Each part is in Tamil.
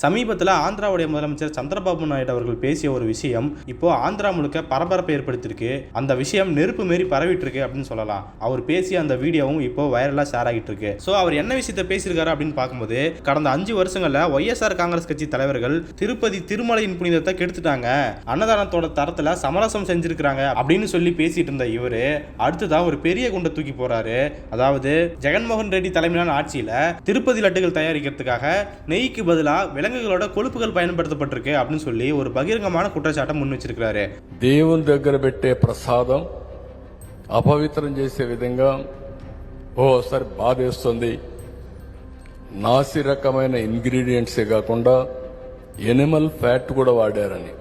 சமீபத்தில் ஆந்திராவுடைய முதலமைச்சர் சந்திரபாபு நாயுடு அவர்கள் பேசிய ஒரு விஷயம் இப்போ ஆந்திரா முழுக்க பரபரப்பை ஏற்படுத்தியிருக்கு. அந்த விஷயம் நெருப்பு மாரி பரவிட்டு இருக்கு அப்படின்னு சொல்லலாம். அவர் பேசிய அந்த வீடியோவும் இப்போ வைரலாக ஷேர் ஆகிட்டு இருக்கு ஸோ அவர் என்ன விஷயத்த பேசியிருக்காரு அப்படின்னு பார்க்கும்போது கடந்த அஞ்சு வருஷங்களில் ஒய்எஸ்ஆர் காங்கிரஸ் கட்சி தலைவர்கள் திருப்பதி திருமலையின் புனிதத்தை கெடுத்துட்டாங்க. அன்னதானத்தோட தரத்துல சமரசம் செஞ்சிருக்கிறாங்க அப்படின்னு சொல்லி பேசிட்டு இருந்த இவரு அடுத்ததான் ஒரு பெரிய குண்டை தூக்கி போறாரு. அதாவது ஜெகன்மோகன் ரெட்டி தலைமையிலான ஆட்சியில திருப்பதி லட்டுகள் தயாரிக்கிறதுக்காக நெய்க்கு பதிலாக விலங்குகளோட கொழுப்புகள் பயன்படுத்தப்பட்டிருக்கு அப்படின்னு சொல்லி ஒரு பகிரங்கமான குற்றச்சாட்டை முன் வச்சிருக்காரு దేవుని దగ్గర పెట్టే ప్రసాదం అపవిత్రం చేసే విధంగా ఓసారి బాధేస్తుంది నాసి రకమైన ఇంగ్రీడియంట్సే కాకుండా ఎనిమల్ ఫ్యాట్ కూడా వాడారని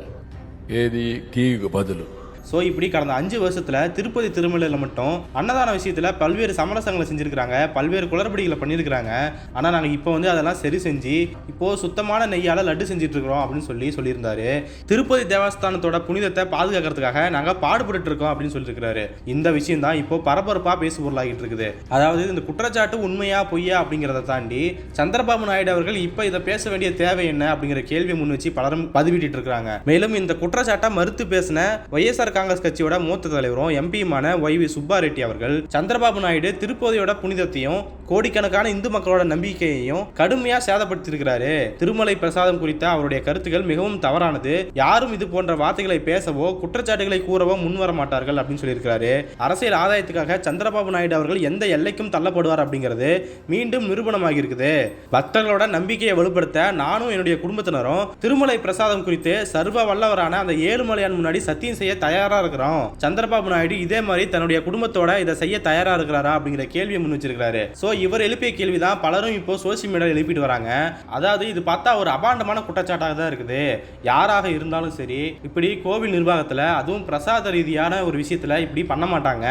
ఏది గీకు బదులు ஸோ இப்படி கடந்த அஞ்சு வருஷத்தில் திருப்பதி திருமலையில் மட்டும் அன்னதான விஷயத்தில் பல்வேறு சமரசங்களை செஞ்சுருக்கிறாங்க. பல்வேறு குளறுபடிகளை பண்ணியிருக்கிறாங்க ஆனால் நாங்கள் இப்போ வந்து அதெல்லாம் சரி செஞ்சு இப்போ சுத்தமான நெய்யால் லட்டு செஞ்சுட்டு இருக்கிறோம் அப்படின்னு சொல்லி சொல்லியிருந்தாரு. திருப்பதி தேவஸ்தானத்தோட புனிதத்தை பாதுகாக்கிறதுக்காக நாங்கள் பாடுபட்டு இருக்கோம் அப்படின்னு சொல்லியிருக்கிறாரு. இந்த விஷயம் தான் இப்போ பரபரப்பாக பேசு பொருளாகிட்டு இருக்குது அதாவது இந்த குற்றச்சாட்டு உண்மையா பொய்யா அப்படிங்கிறத தாண்டி சந்திரபாபு நாயுடு அவர்கள் இப்போ இதை பேச வேண்டிய தேவை என்ன அப்படிங்கிற கேள்வி முன் வச்சு பலரும் பதிவிட்டு இருக்காங்க மேலும் இந்த குற்றச்சாட்டை மறுத்து பேசின ஒய்எஸ்ஆர் காங்கிரஸ் கட்சியோட மூத்த தலைவரும் எம்பியுமான ஒய் வி சுப்பா ரெட்டி அவர்கள் சந்திரபாபு நாயுடு திருப்பதியோட புனிதத்தையும் கோடிக்கணக்கான இந்து மக்களோட நம்பிக்கையையும் கடுமையா சேதப்படுத்தியிருக்கிறாரு. திருமலை பிரசாதம் குறித்த அவருடைய கருத்துக்கள் மிகவும் தவறானது. யாரும் இது போன்ற வார்த்தைகளை பேசவோ குற்றச்சாட்டுகளை கூறவோ முன்வர மாட்டார்கள் அப்படின்னு சொல்லியிருக்கிறாரு. அரசியல் ஆதாயத்துக்காக சந்திரபாபு நாயுடு அவர்கள் எந்த எல்லைக்கும் தள்ளப்படுவார் அப்படிங்கிறது மீண்டும் நிரூபணமாகி இருக்குது பக்தர்களோட நம்பிக்கையை வலுப்படுத்த நானும் என்னுடைய குடும்பத்தினரும் திருமலை பிரசாதம் குறித்து சர்வ வல்லவரான அந்த ஏழுமலையான் முன்னாடி சத்தியம் செய்ய தயாரா இருக்கிறோம். சந்திரபாபு நாயுடு இதே மாதிரி தன்னுடைய குடும்பத்தோட இதை செய்ய தயாரா இருக்கிறாரா அப்படிங்கிற கேள்வியை முன் வச்சிருக்கிறாரு. சோ இவர் எழுப்பிய கேள்விதான் பலரும் இப்போ சோசியல் மீடியாவில் எழுப்பிட்டு வராங்க. அதாவது இது பார்த்தா ஒரு அபாண்டமான குற்றச்சாட்டாக தான் இருக்குது. யாராக இருந்தாலும் சரி இப்படி கோவில் நிர்வாகத்தில் அதுவும் பிரசாத ரீதியான ஒரு விஷயத்துல இப்படி பண்ண மாட்டாங்க.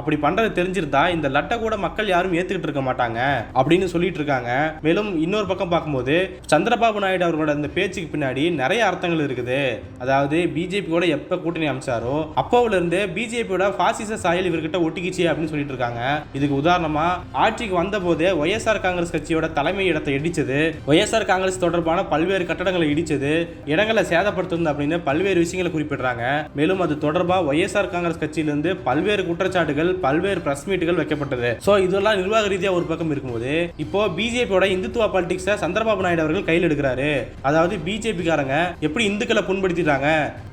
அப்படி பண்றது தெரிஞ்சிருந்தா இந்த லட்டை கூட மக்கள் யாரும் ஏத்துக்கிட்டு இருக்க மாட்டாங்க அப்படின்னு சொல்லிட்டு இருக்காங்க. மேலும் இன்னொரு பக்கம் பார்க்கும்போது சந்திரபாபு நாயுடு அவர்களோட இந்த பேச்சுக்கு பின்னாடி நிறைய அர்த்தங்கள் இருக்குது. அதாவது பிஜேபி கூட எப்போ கூட்டணி அமைச்சாரோ அப்போவிலிருந்து பிஜேபியோட பாசிச சாயல் இவர்கிட்ட ஒட்டிக்கிச்சு அப்படின்னு சொல்லிட்டு இருக்காங்க. இதுக்கு உதாரணமாக ஆட்சிக்கு வந்த வந்தபோது ஒய்எஸ்ஆர் காங்கிரஸ் கட்சியோட தலைமை இடத்தை இடிச்சது. ஒய்எஸ்ஆர் காங்கிரஸ் தொடர்பான பல்வேறு கட்டடங்களை இடிச்சது. இடங்களை சேதப்படுத்தும் அப்படின்னு பல்வேறு விஷயங்களை குறிப்பிடுறாங்க. மேலும் அது தொடர்பாக ஒய்எஸ்ஆர் காங்கிரஸ் கட்சியிலிருந்து பல்வேறு குற்றச்சாட்டுகள் பல்வேறு பிரஸ் மீட்டுகள் வைக்கப்பட்டது. ஸோ இதெல்லாம் நிர்வாக ரீதியாக ஒரு பக்கம் இருக்கும்போது இப்போ பிஜேபியோட இந்துத்துவ பாலிடிக்ஸை சந்திரபாபு நாயுடு அவர்கள் கையில் எடுக்கிறாரு. அதாவது பிஜேபிக்காரங்க எப்படி இந்துக்களை புண்படுத்திட்டாங்க?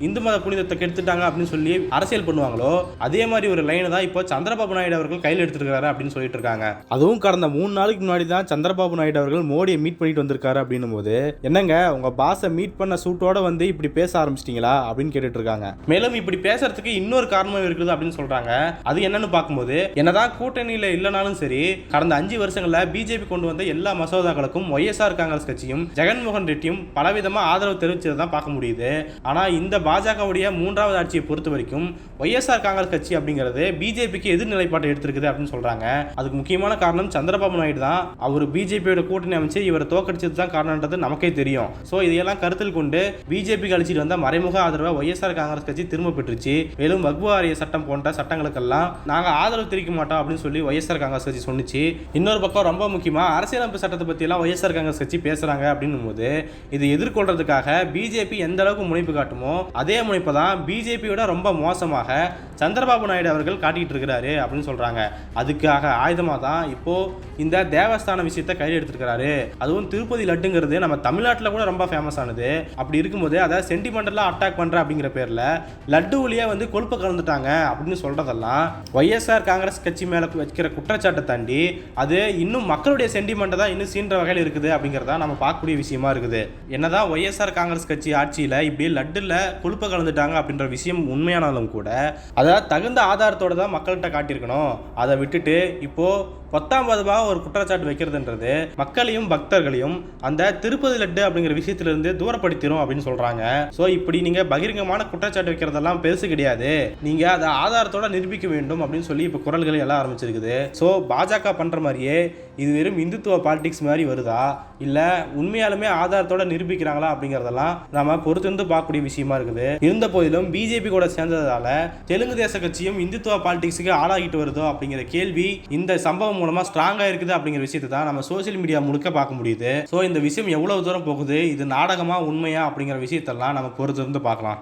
இந்து மத புனிதத்தை கெடுத்துட்டாங்க அப்படின்னு சொல்லி அரசியல் பண்ணுவாங்களோ அதே மாதிரி ஒரு லைனை தான் இப்போ சந்திரபாபு நாயுடு அவர்கள் கையில் எடுத்திருக்காரு அப்படின்னு சொல்லிட்டு இருக்காங்க. அதுவும் கடந்த மூணு நாளைக்கு முன்னாடி தான் சந்திரபாபு நாயுடு அவர்கள் மோடியை மீட் பண்ணிட்டு வந்திருக்காரு அப்படின்னும் போது என்னங்க உங்க பாஸை மீட் பண்ண சூட்டோட வந்து இப்படி பேச ஆரம்பிச்சிட்டீங்களா? அப்படின்னு கேட்டுட்டு இருக்காங்க. மேலும் இப்படி பேசுறதுக்கு இன்னொரு காரணம் இருக்குது அப்படின்னு சொல்றாங்க. அது என்னன்னு பார்க்கும்போது என்னதான் கூட்டணியில இல்லைனாலும் சரி கடந்த அஞ்சு வருஷங்கள்ல பிஜேபி கொண்டு வந்த எல்லா மசோதாக்களுக்கும் ஒய்எஸ்ஆர் காங்கிரஸ் கட்சியும் ஜெகன்மோகன் ரெட்டியும் பலவிதமா ஆதரவு தெரிவிச்சதை தான் பார்க்க முடியுது. ஆனா இந்த பாஜகவுடைய மூன்றாவது ஆட்சியை பொறுத்த வரைக்கும் ஒய்எஸ்ஆர் காங்கிரஸ் கட்சி அப்படிங்கிறது பிஜேபிக்கு எதிர் நிலைப்பாட்டை எடுத்திருக்குது அப்படின்னு சொல்றாங்க. அதுக்கு முக்கியமான காரணம் சந்திரபாபு நாயுடு தான் அவர் பிஜேபியோட கூட்டணி அமைச்சு இவரை தோக்கடிச்சது தான் காரணன்றது நமக்கே தெரியும். ஸோ இதையெல்லாம் கருத்தில் கொண்டு பிஜேபி கழிச்சிட்டு வந்த மறைமுக ஆதரவை ஒய்எஸ்ஆர் காங்கிரஸ் கட்சி திரும்ப பெற்றுச்சு. மேலும் வக்பு வாரிய சட்டம் போன்ற சட்டங்களுக்கெல்லாம் நாங்கள் ஆதரவு தெரிவிக்க மாட்டோம் அப்படின்னு சொல்லி ஒய்எஸ்ஆர் காங்கிரஸ் கட்சி சொன்னிச்சு. இன்னொரு பக்கம் ரொம்ப முக்கியமாக அரசியலமைப்பு சட்டத்தை பற்றியெல்லாம் ஒய்எஸ்ஆர் காங்கிரஸ் கட்சி பேசுகிறாங்க அப்படின்னும் போது இது எதிர்கொள்றதுக்காக பிஜேபி எந்த அளவுக்கு முனைப்பு காட்டுமோ அதே முனைப்பை தான் பிஜேபியோட ரொம்ப மோசமாக சந்திரபாபு நாயுடு அவர்கள் காட்டிகிட்டு இருக்கிறாரு அப்படின்னு சொல்கிறாங்க அதுக்காக ஆயுதமாக தான் இப்போ இந்த தேவஸ்தான விஷயத்த கையில் எடுத்திருக்கிறாரு. அதுவும் திருப்பதி லட்டுங்கிறது நம்ம தமிழ்நாட்டில் கூட ரொம்ப ஃபேமஸ் ஆனது. அப்படி இருக்கும்போது அதை சென்டிமெண்டலாக அட்டாக் பண்ணுற அப்படிங்கிற பேரில் லட்டு வந்து கொழுப்பை கலந்துட்டாங்க அப்படின்னு சொல்கிறதெல்லாம் ஒய்எஸ்ஆர் காங்கிரஸ் கட்சி மேலே வைக்கிற குற்றச்சாட்டை தாண்டி அது இன்னும் மக்களுடைய சென்டிமெண்ட்டை தான் இன்னும் சீன்ற வகையில் இருக்குது அப்படிங்கிறதா நம்ம பார்க்கக்கூடிய விஷயமா இருக்குது. என்னதான் ஒய்எஸ்ஆர் காங்கிரஸ் கட்சி ஆட்சியில் இப்படி லட்டுல கொழுப்பை கலந்துட்டாங்க அப்படின்ற விஷயம் உண்மையானாலும் கூட அதை தகுந்த ஆதாரத்தோட தான் மக்கள்கிட்ட காட்டியிருக்கணும். அதை விட்டுட்டு இப்போது பத்தாம் பதமாக ஒரு குற்றச்சாட்டு வைக்கிறதுன்றது மக்களையும் பக்தர்களையும் அந்த திருப்பதி லட்டு அப்படிங்கிற விஷயத்திலிருந்து தூரப்படுத்திடும் அப்படின்னு சொல்கிறாங்க ஸோ இப்படி நீங்கள் பகிரங்கமான குற்றச்சாட்டு வைக்கிறதெல்லாம் பெருசு கிடையாது. நீங்கள் அதை ஆதாரத்தோட நிரூபிக்க வேண்டும் அப்படின்னு சொல்லி இப்போ குரல்கள் எல்லாம் ஆரம்பிச்சிருக்குது. ஸோ பாஜக பண்ணுற மாதிரியே இது வெறும் இந்துத்துவ பாலிடிக்ஸ் மாதிரி வருதா? இல்லை உண்மையாலுமே ஆதாரத்தோட நிரூபிக்கிறாங்களா அப்படிங்கிறதெல்லாம் நம்ம பொறுத்திருந்து பார்க்கக்கூடிய விஷயமா இருக்குது. இருந்த போதிலும் பிஜேபி கூட சேர்ந்ததால தெலுங்கு தேச கட்சியும் இந்துத்துவ பாலிடிக்ஸுக்கு ஆளாகிட்டு வருதோ அப்படிங்கிற கேள்வி இந்த சம்பவம் மூலமா ஸ்ட்ராங்கா இருக்குது அப்படிங்கிற விஷயத்தை தான் நம்ம சோசியல் மீடியா முழுக்க பார்க்க முடியுது. ஸோ இந்த விஷயம் எவ்வளவு தூரம் போகுது? இது நாடகமா உண்மையா அப்படிங்கிற விஷயத்தெல்லாம் நம்ம பொறுத்திருந்து பார்க்கலாம்.